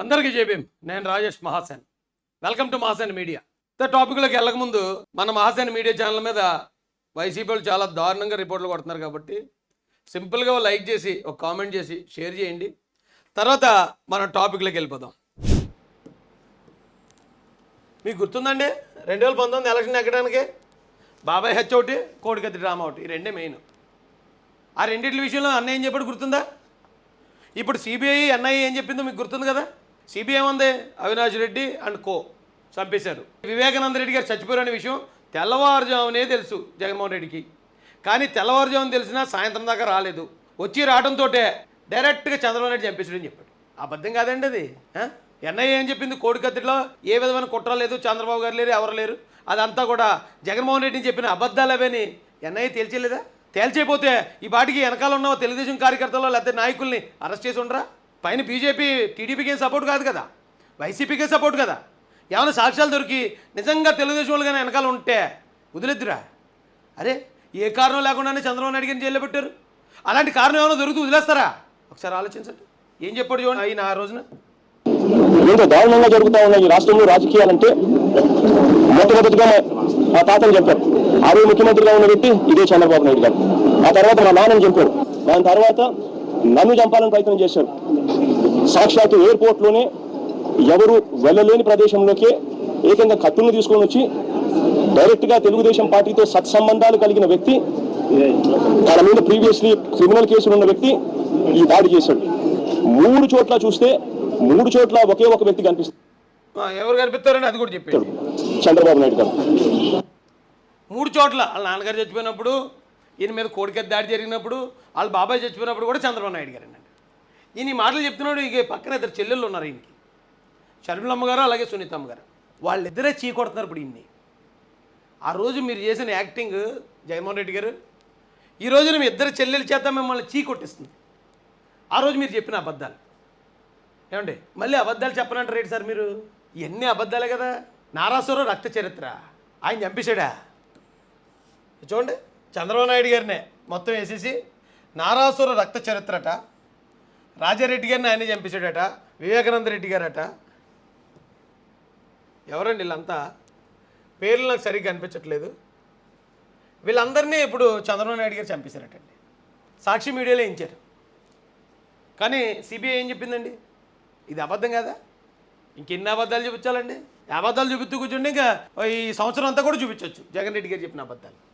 అందరికీ జేబీం నేను Rajesh Mahasen. Welcome to Mahasen media. The టాపిక్లోకి వెళ్ళకముందు మన మహాసేన్ మీడియా ఛానల్ మీద వైసీపీ వాళ్ళు చాలా దారుణంగా రిపోర్ట్లు కొడుతున్నారు కాబట్టి సింపుల్గా లైక్ చేసి ఒక కామెంట్ చేసి షేర్ చేయండి. తర్వాత మనం టాపిక్లోకి వెళ్ళిపోదాం. మీకు గుర్తుందండి? రెండు వేల పంతొమ్మిది ఎలక్షన్ ఎక్కడానికి? బాబాయ్ హెచ్ ఒకటి కోడికత్తి డ్రామా ఒకటి ఈ రెండే మెయిన్. ఆ రెండింటి విషయంలో అన్న ఏం చెప్పాడు గుర్తుందా? ఇప్పుడు సిబిఐ ఎన్ఐఏ ఏం చెప్పిందో మీకు గుర్తుంది కదా? సిబిఐ ఉంది అవినాష్ రెడ్డి అండ్ కో చంపేశారు. వివేకానంద రెడ్డి గారు చచ్చిపోయారనే విషయం తెల్లవారుజామునే తెలుసు జగన్మోహన్ రెడ్డికి. కానీ తెల్లవారుజామున తెలిసినా సాయంత్రం దాకా రాలేదు. వచ్చి రావడంతో డైరెక్ట్గా చంద్రబాబు నాయుడు చంపేశాడు అని చెప్పాడు. అబద్ధం కాదండి అది. ఎన్ఐఏ ఏం చెప్పింది? కోడికత్తిలో ఏ విధమైన కుట్ర లేదు చంద్రబాబు గారు లేరు ఎవరు లేరు. అదంతా కూడా జగన్మోహన్ రెడ్డిని చెప్పిన అబద్ధాలు అవని ఎన్ఐఏ తేల్చేయలేదా? తేల్చైపోతే ఈ బాటికి వెనకాల ఉన్న తెలుగుదేశం కార్యకర్తలు లేకపోతే నాయకుల్ని అరెస్ట్ చేసి ఉండరా? పైన బీజేపీ టీడీపీకి ఏం సపోర్ట్ కాదు కదా. వైసీపీకే సపోర్ట్ కదా. ఏమైనా సాక్ష్యాలు దొరికి నిజంగా తెలుగుదేశం వాళ్ళు కానీ వెనకాల ఉంటే వదిలేద్దురా. అరే ఏ కారణం లేకుండానే చంద్రబాబు నాయుడు గారిని జైల్లో పెట్టారు? అలాంటి కారణం ఏమైనా దొరుకుతూ వదిలేస్తారా? ఒకసారి ఆలోచించండి. ఏం చెప్పాడు చూడండి. ఆయన ఆ రోజున? ఏదో దారుణంగా జరుగుతా ఉన్న ఈ రాష్ట్రంలో రాజకీయాలంటే? మొట్టమొదటిగా మా తాతను చెప్పారు ఆ రోజు ముఖ్యమంత్రిగా ఉన్న వ్యక్తి ఇదే చంద్రబాబు నాయుడు గారు. ఆ తర్వాత మా నాన్నని చెప్పారు దాని తర్వాత నన్ను చంపాలని ప్రయత్నం చేశారు సాక్షాత్ ఎయిర్పోర్ట్లోనే ఎవరు వెళ్ళలేని ప్రదేశంలోకే ఏకంగా కత్తుల్ని తీసుకొని వచ్చి డైరెక్ట్గా తెలుగుదేశం పార్టీతో సత్సంబంధాలు కలిగిన వ్యక్తి తన మీద ప్రీవియస్లీ క్రిమినల్ కేసులు ఉన్న వ్యక్తి ఈ దాడి చేశాడు. మూడు చోట్ల చూస్తే మూడు చోట్ల ఒకే ఒక వ్యక్తి కనిపిస్తాడు ఆ, ఎవరు కనిపిస్తారని అది కూడా చెప్పాడు చంద్రబాబు నాయుడు గారు. మూడు చోట్ల వాళ్ళ నాన్నగారు చచ్చిపోయినప్పుడు ఈయన మీద కోడికత్తి దాడి జరిగినప్పుడు వాళ్ళ బాబాయ్ చచ్చిపోయినప్పుడు కూడా చంద్రబాబు నాయుడు గారు అండి ఈయన ఈ మాటలు చెప్తున్నాడు ఇక పక్కన ఇద్దరు చెల్లెళ్ళు ఉన్నారు ఈయనకి. షర్మిలమ్మ గారు అలాగే సునీతమ్మ గారు. వాళ్ళిద్దరే చీ కొడుతున్నారు ఇప్పుడు ఇన్ని ఆ రోజు మీరు చేసిన యాక్టింగ్ జగన్మోహన్ రెడ్డి గారు ఈ రోజున మీ ఇద్దరు చెల్లెల చేత మిమ్మల్ని చీ కొట్టిస్తుంది. ఆ రోజు మీరు చెప్పిన అబద్ధాలు. ఏమండి? మళ్ళీ అబద్ధాలు చెప్పనంటారు ఏంటి సార్ మీరు? ఇవన్నీ అబద్ధాలే కదా. నారాసురం రక్త చరిత్ర. ఆయన చంపేశాడా? చూడండి. చంద్రబాబు నాయుడు గారినే మొత్తం వేసేసి నారాసుర రక్త చరిత్రట రాజారెడ్డి గారిని ఆయనే చంపేశాడట వివేకానంద రెడ్డి గారట. ఎవరండి వీళ్ళంతా? పేర్లు నాకు సరిగ్గా అనిపించట్లేదు వీళ్ళందరినీ ఇప్పుడు చంద్రబాబు నాయుడు గారు చంపేశారటండి. సాక్షి మీడియాలో ఇచ్చారు కానీ సిబిఐ ఏం చెప్పిందండి? ఇది అబద్ధం కదా? ఇంకెన్ని అబద్ధాలు చూపించాలండి? అబద్ధాలు చూపిస్తూ కూర్చుంటే ఇంకా ఈ సంవత్సరం అంతా కూడా చూపించవచ్చు. జగన్ రెడ్డి గారు చెప్పిన అబద్ధాలు.